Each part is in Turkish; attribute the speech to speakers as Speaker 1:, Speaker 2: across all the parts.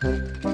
Speaker 1: Thank you.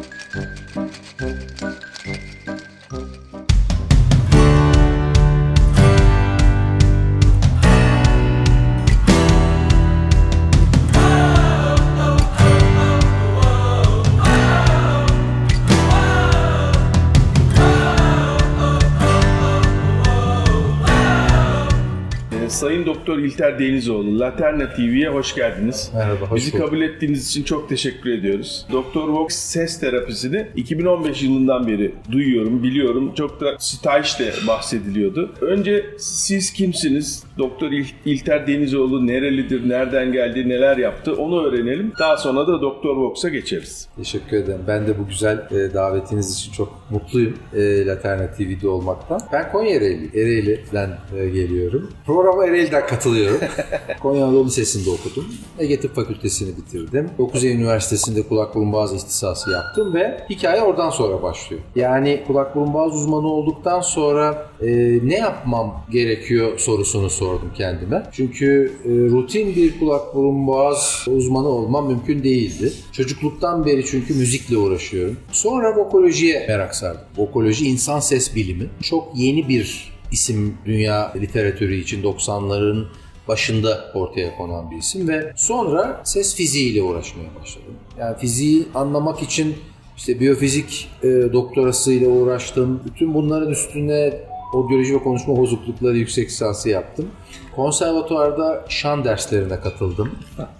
Speaker 1: Ee, Sayın Doktor İlter Denizoğlu, Laterna TV'ye hoş geldiniz.
Speaker 2: Merhaba, hoş
Speaker 1: Bizi
Speaker 2: bulduk.
Speaker 1: kabul ettiğiniz için çok teşekkür ediyoruz. Doktor Vox ses terapisini 2015 yılından beri duyuyorum, biliyorum. Çok da staj de bahsediliyordu. Önce siz kimsiniz? Doktor İl- İlter Denizoğlu nerelidir, nereden geldi, neler yaptı onu öğrenelim. Daha sonra da Doktor Vox'a geçeriz.
Speaker 2: Teşekkür ederim. Ben de bu güzel e, davetiniz için çok mutluyum e, Laterna TV'de olmaktan. Ben Konya Ereğli, Ereğli'den e, geliyorum. Programa Ereğli'den katılıyorum. Konya Anadolu Lisesi'nde okudum. Ege Tıp Fakültesini bitirdim. 9 Eylül Üniversitesi'nde kulak burun boğaz ihtisası yaptım ve hikaye oradan sonra başlıyor. Yani kulak burun boğaz uzmanı olduktan sonra e, ne yapmam gerekiyor sorusunu sordum kendime. Çünkü e, rutin bir kulak burun boğaz uzmanı olmam mümkün değildi. Çocukluktan beri çünkü müzikle uğraşıyorum. Sonra vokolojiye merak sardım. Vokoloji insan ses bilimi. Çok yeni bir isim dünya literatürü için 90'ların başında ortaya konan bir isim ve sonra ses fiziğiyle uğraşmaya başladım. Yani fiziği anlamak için işte biyofizik e, doktorasıyla uğraştım. Bütün bunların üstüne audioloji ve konuşma bozuklukları yüksek lisansı yaptım. Konservatuvarda şan derslerine katıldım.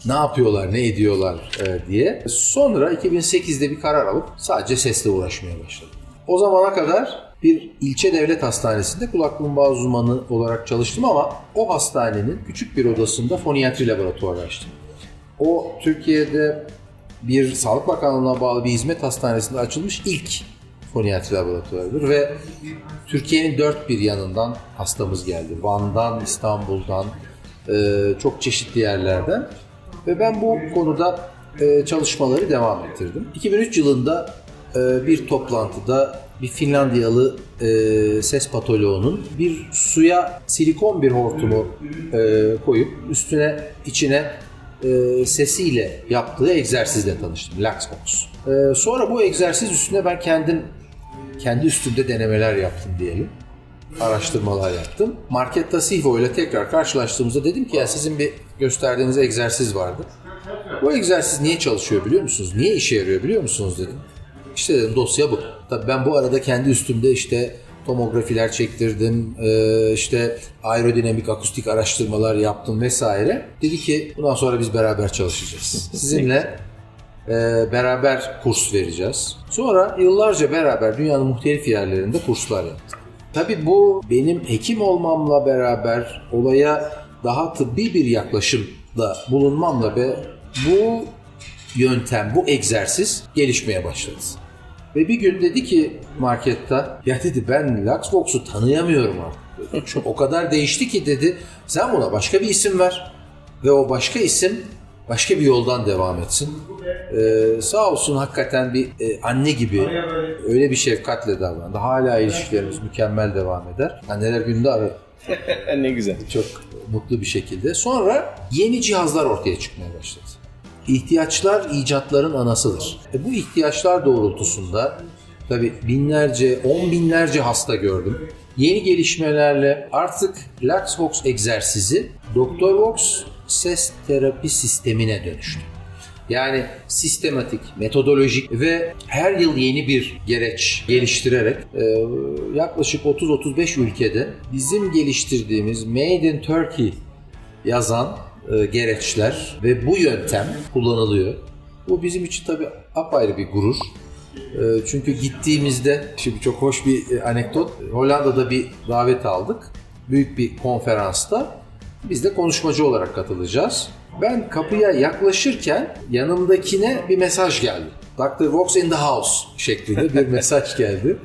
Speaker 2: Ne yapıyorlar, ne ediyorlar e, diye. Sonra 2008'de bir karar alıp sadece sesle uğraşmaya başladım. O zamana kadar bir ilçe devlet hastanesinde kulak boğaz uzmanı olarak çalıştım ama o hastanenin küçük bir odasında foniyatri laboratuvarı açtım. O Türkiye'de bir Sağlık Bakanlığı'na bağlı bir hizmet hastanesinde açılmış ilk foniyatri laboratuvarıdır ve Türkiye'nin dört bir yanından hastamız geldi. Van'dan, İstanbul'dan, e, çok çeşitli yerlerden ve ben bu konuda e, çalışmaları devam ettirdim. 2003 yılında e, bir toplantıda bir Finlandiyalı e, ses patoloğunun bir suya silikon bir hortumu e, koyup üstüne içine e, sesiyle yaptığı egzersizle tanıştım. Luxbox. E, sonra bu egzersiz üstüne ben kendim kendi üstümde denemeler yaptım diyelim. Araştırmalar yaptım. Marketta Sihvo ile tekrar karşılaştığımızda dedim ki ya sizin bir gösterdiğiniz egzersiz vardı. Bu egzersiz niye çalışıyor biliyor musunuz? Niye işe yarıyor biliyor musunuz dedim. İşte dedim dosya bu. Tabii ben bu arada kendi üstümde işte tomografiler çektirdim, e, işte aerodinamik akustik araştırmalar yaptım vesaire. Dedi ki bundan sonra biz beraber çalışacağız. Sizinle e, beraber kurs vereceğiz. Sonra yıllarca beraber dünyanın muhtelif yerlerinde kurslar yaptık. Tabii bu benim hekim olmamla beraber olaya daha tıbbi bir yaklaşımda bulunmamla ve bu yöntem, bu egzersiz gelişmeye başladı. Ve bir gün dedi ki markette, ya dedi ben Luxbox'u tanıyamıyorum artık. Çok, o kadar değişti ki dedi, sen buna başka bir isim ver. Ve o başka isim başka bir yoldan devam etsin. Ee, sağ olsun hakikaten bir e, anne gibi öyle bir şefkatle davrandı. Hala ilişkilerimiz mükemmel devam eder. Anneler gününde arar
Speaker 1: ne güzel.
Speaker 2: çok mutlu bir şekilde. Sonra yeni cihazlar ortaya çıkmaya başladı. İhtiyaçlar icatların anasıdır. E bu ihtiyaçlar doğrultusunda tabi binlerce, on binlerce hasta gördüm. Yeni gelişmelerle artık Luxvox egzersizi Dr. Vox ses terapi sistemine dönüştü. Yani sistematik, metodolojik ve her yıl yeni bir gereç geliştirerek e, yaklaşık 30-35 ülkede bizim geliştirdiğimiz Made in Turkey yazan e, gereçler ve bu yöntem kullanılıyor. Bu bizim için tabii apayrı bir gurur. E, çünkü gittiğimizde, şimdi çok hoş bir anekdot, Hollanda'da bir davet aldık. Büyük bir konferansta. Biz de konuşmacı olarak katılacağız. Ben kapıya yaklaşırken yanımdakine bir mesaj geldi. Dr. Vox in the house şeklinde bir mesaj geldi.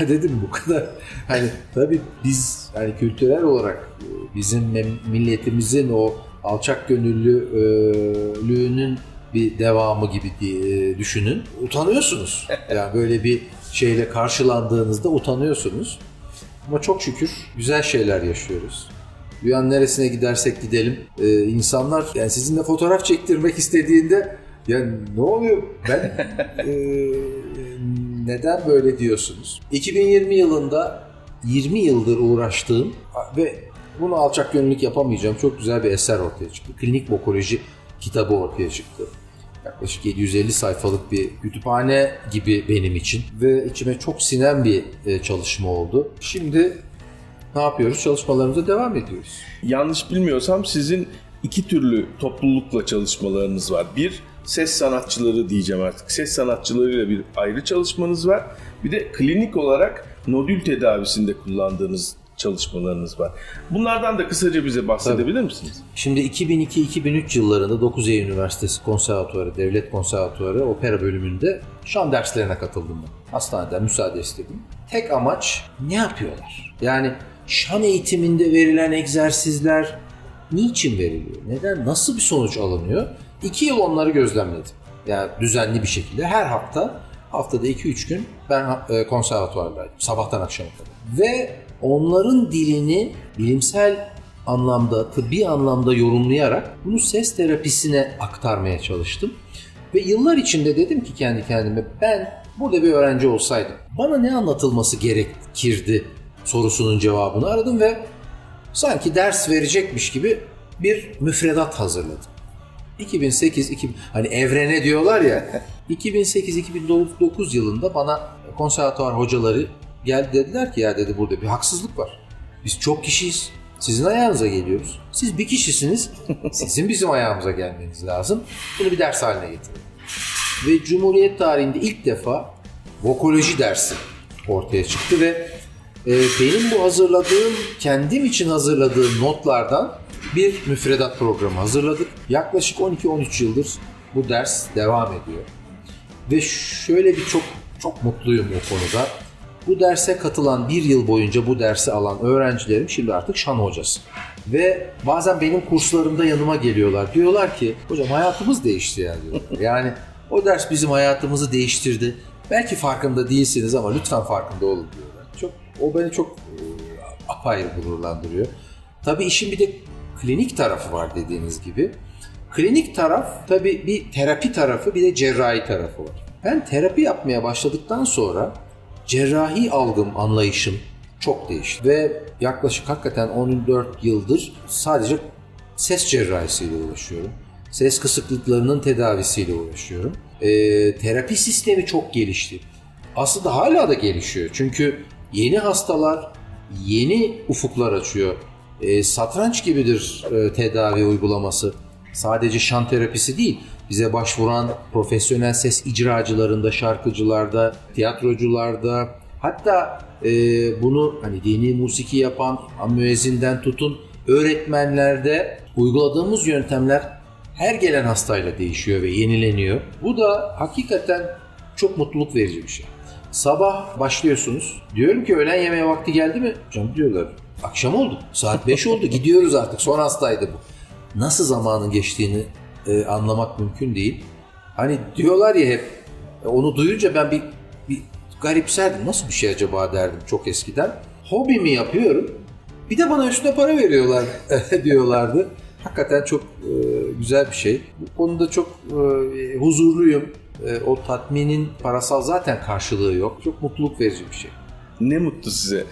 Speaker 2: Ya dedim bu kadar hani tabii biz hani kültürel olarak e, bizim milletimizin o alçak gönüllülüğünün bir devamı gibi diye düşünün. Utanıyorsunuz. Yani böyle bir şeyle karşılandığınızda utanıyorsunuz. Ama çok şükür güzel şeyler yaşıyoruz. Dünyanın neresine gidersek gidelim e, insanlar yani sizinle fotoğraf çektirmek istediğinde Ya ne oluyor? Ben e, neden böyle diyorsunuz? 2020 yılında 20 yıldır uğraştığım ve bunu alçak gönüllülük yapamayacağım çok güzel bir eser ortaya çıktı. Klinik Bokoloji kitabı ortaya çıktı. Yaklaşık 750 sayfalık bir kütüphane gibi benim için ve içime çok sinen bir e, çalışma oldu. Şimdi ne yapıyoruz? Çalışmalarımıza devam ediyoruz.
Speaker 1: Yanlış bilmiyorsam sizin iki türlü toplulukla çalışmalarınız var. Bir, ses sanatçıları diyeceğim artık. Ses sanatçılarıyla bir ayrı çalışmanız var. Bir de klinik olarak nodül tedavisinde kullandığınız çalışmalarınız var. Bunlardan da kısaca bize bahsedebilir misiniz?
Speaker 2: Şimdi 2002-2003 yıllarında 9 Eylül Üniversitesi Konservatuarı, Devlet Konservatuarı opera bölümünde şan derslerine katıldım ben. Hastaneden müsaade istedim. Tek amaç ne yapıyorlar? Yani şan eğitiminde verilen egzersizler niçin veriliyor? Neden? Nasıl bir sonuç alınıyor? İki yıl onları gözlemledim. Yani düzenli bir şekilde her hafta haftada 2-3 gün ben e, konservatuardaydım. Sabahtan akşama kadar. Ve onların dilini bilimsel anlamda, tıbbi anlamda yorumlayarak bunu ses terapisine aktarmaya çalıştım. Ve yıllar içinde dedim ki kendi kendime ben burada bir öğrenci olsaydım bana ne anlatılması gerekirdi sorusunun cevabını aradım ve sanki ders verecekmiş gibi bir müfredat hazırladım. 2008 2000 hani evrene diyorlar ya 2008-2009 yılında bana konservatuvar hocaları geldi dediler ki ya dedi burada bir haksızlık var. Biz çok kişiyiz. Sizin ayağınıza geliyoruz. Siz bir kişisiniz. Sizin bizim ayağımıza gelmeniz lazım. Bunu bir ders haline getirin. Ve Cumhuriyet tarihinde ilk defa vokoloji dersi ortaya çıktı ve e, benim bu hazırladığım, kendim için hazırladığım notlardan bir müfredat programı hazırladık. Yaklaşık 12-13 yıldır bu ders devam ediyor. Ve şöyle bir çok çok mutluyum o konuda. Bu derse katılan bir yıl boyunca bu dersi alan öğrencilerim şimdi artık şan hocası. Ve bazen benim kurslarımda yanıma geliyorlar. Diyorlar ki hocam hayatımız değişti ya diyorlar. Yani o ders bizim hayatımızı değiştirdi. Belki farkında değilsiniz ama lütfen farkında olun diyorlar. O beni çok e, apayrı gururlandırıyor. Tabii işin bir de klinik tarafı var dediğiniz gibi. Klinik taraf tabii bir terapi tarafı bir de cerrahi tarafı var. Ben terapi yapmaya başladıktan sonra cerrahi algım, anlayışım çok değişti. Ve yaklaşık hakikaten 14 yıldır sadece ses cerrahisiyle uğraşıyorum. Ses kısıklıklarının tedavisiyle uğraşıyorum. Ee, terapi sistemi çok gelişti. Aslında hala da gelişiyor. Çünkü yeni hastalar yeni ufuklar açıyor. Ee, satranç gibidir e, tedavi uygulaması. Sadece şan terapisi değil, bize başvuran profesyonel ses icracılarında, şarkıcılarda, tiyatrocularda, hatta e, bunu hani dini musiki yapan müezzinden tutun öğretmenlerde uyguladığımız yöntemler her gelen hastayla değişiyor ve yenileniyor. Bu da hakikaten çok mutluluk verici bir şey. Sabah başlıyorsunuz. Diyorum ki öğlen yemeğe vakti geldi mi? Hocam diyorlar. Akşam oldu. Saat 5 oldu. Gidiyoruz artık. Son hastaydı bu. Nasıl zamanın geçtiğini e, anlamak mümkün değil. Hani diyorlar ya hep e, onu duyunca ben bir, bir garipserdim. Nasıl bir şey acaba derdim çok eskiden. Hobimi yapıyorum. Bir de bana üstüne para veriyorlar diyorlardı. Hakikaten çok e, güzel bir şey. Bu konuda çok e, huzurluyum. E, o tatminin parasal zaten karşılığı yok. Çok mutluluk verici bir şey.
Speaker 1: Ne mutlu size.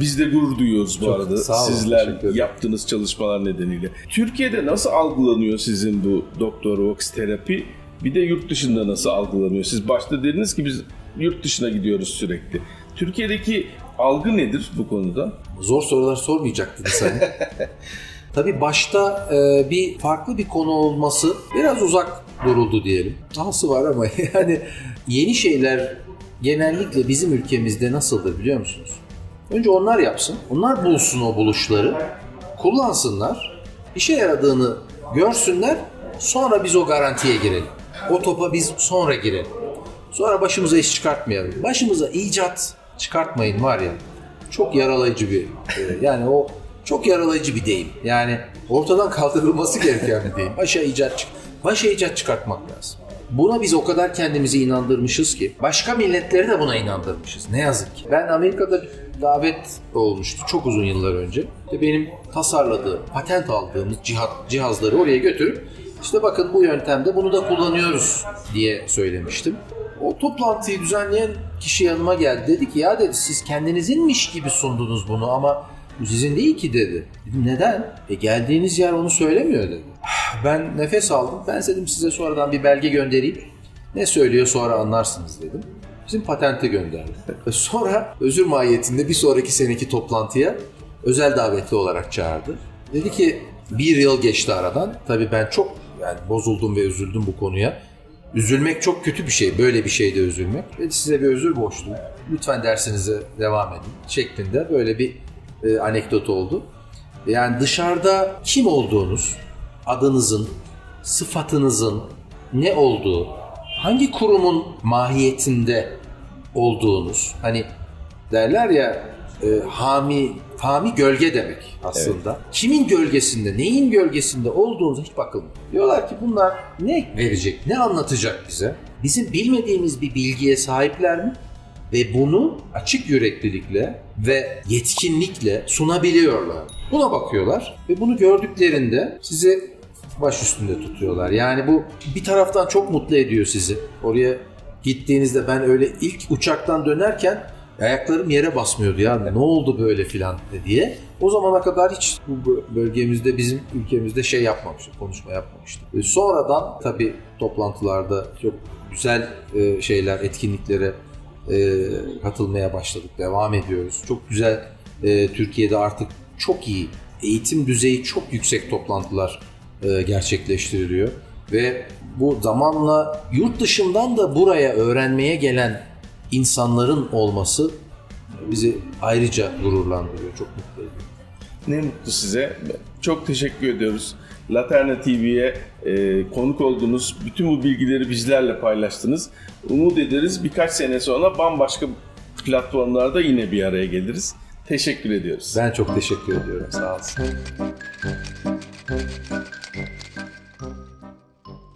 Speaker 1: Biz de gurur duyuyoruz bu
Speaker 2: Çok
Speaker 1: arada.
Speaker 2: sağ olun,
Speaker 1: Sizler yaptığınız çalışmalar nedeniyle. Türkiye'de nasıl algılanıyor sizin bu Doktor Vox terapi? Bir de yurt dışında nasıl algılanıyor? Siz başta dediniz ki biz yurt dışına gidiyoruz sürekli. Türkiye'deki algı nedir bu konuda?
Speaker 2: Zor sorular sormayacaktınız hani. Tabii başta e, bir farklı bir konu olması biraz uzak duruldu diyelim. Dahası var ama yani yeni şeyler genellikle bizim ülkemizde nasıldır biliyor musunuz? Önce onlar yapsın, onlar bulsun o buluşları, kullansınlar, işe yaradığını görsünler, sonra biz o garantiye girelim. O topa biz sonra girelim. Sonra başımıza iş çıkartmayalım. Başımıza icat çıkartmayın var ya. Çok yaralayıcı bir e, yani o çok yaralayıcı bir deyim. Yani ortadan kaldırılması gereken bir deyim. Başa icat çık başa icat çıkartmak lazım. Buna biz o kadar kendimizi inandırmışız ki başka milletleri de buna inandırmışız. Ne yazık ki. Ben Amerika'da davet olmuştu çok uzun yıllar önce. Ve benim tasarladığım, patent aldığımız cihaz, cihazları oraya götürüp İşte bakın bu yöntemde bunu da kullanıyoruz diye söylemiştim. O toplantıyı düzenleyen kişi yanıma geldi. Dedi ki ya dedi siz kendinizinmiş gibi sundunuz bunu ama bu sizin değil ki dedi. Dedim neden? E geldiğiniz yer onu söylemiyor dedi. Ben nefes aldım. Ben dedim size sonradan bir belge göndereyim. Ne söylüyor sonra anlarsınız dedim. Bizim patente gönderdi. Ve sonra özür mahiyetinde bir sonraki seneki toplantıya özel davetli olarak çağırdı. Dedi ki bir yıl geçti aradan. Tabii ben çok yani bozuldum ve üzüldüm bu konuya. Üzülmek çok kötü bir şey. Böyle bir şeyde üzülmek. Dedi size bir özür borçluyum. Lütfen dersinize devam edin. Şeklinde böyle bir e, anekdot oldu. Yani dışarıda kim olduğunuz, adınızın, sıfatınızın ne olduğu, hangi kurumun mahiyetinde olduğunuz, hani derler ya e, hami, hami gölge demek aslında. Kimin gölgesinde, neyin gölgesinde olduğunuza hiç bakılmıyor. Diyorlar ki bunlar ne verecek, ne anlatacak bize? Bizim bilmediğimiz bir bilgiye sahipler mi? Ve bunu açık yüreklilikle ve yetkinlikle sunabiliyorlar. Buna bakıyorlar ve bunu gördüklerinde sizi baş üstünde tutuyorlar. Yani bu bir taraftan çok mutlu ediyor sizi. Oraya gittiğinizde ben öyle ilk uçaktan dönerken ayaklarım yere basmıyordu ya ne oldu böyle filan diye. O zamana kadar hiç bu bölgemizde bizim ülkemizde şey yapmamıştık, konuşma yapmamıştık. Sonradan tabii toplantılarda çok güzel e, şeyler, etkinliklere e, katılmaya başladık, devam ediyoruz. Çok güzel e, Türkiye'de artık çok iyi, eğitim düzeyi çok yüksek toplantılar e, gerçekleştiriliyor. Ve bu zamanla yurt dışından da buraya öğrenmeye gelen insanların olması bizi ayrıca gururlandırıyor, çok mutlu ediyor.
Speaker 1: Ne mutlu size. Çok teşekkür ediyoruz. Laterna TV'ye e, konuk oldunuz. Bütün bu bilgileri bizlerle paylaştınız. Umut ederiz birkaç sene sonra bambaşka platformlarda yine bir araya geliriz. Teşekkür ediyoruz.
Speaker 2: Ben çok teşekkür ediyorum. Sağ olsun.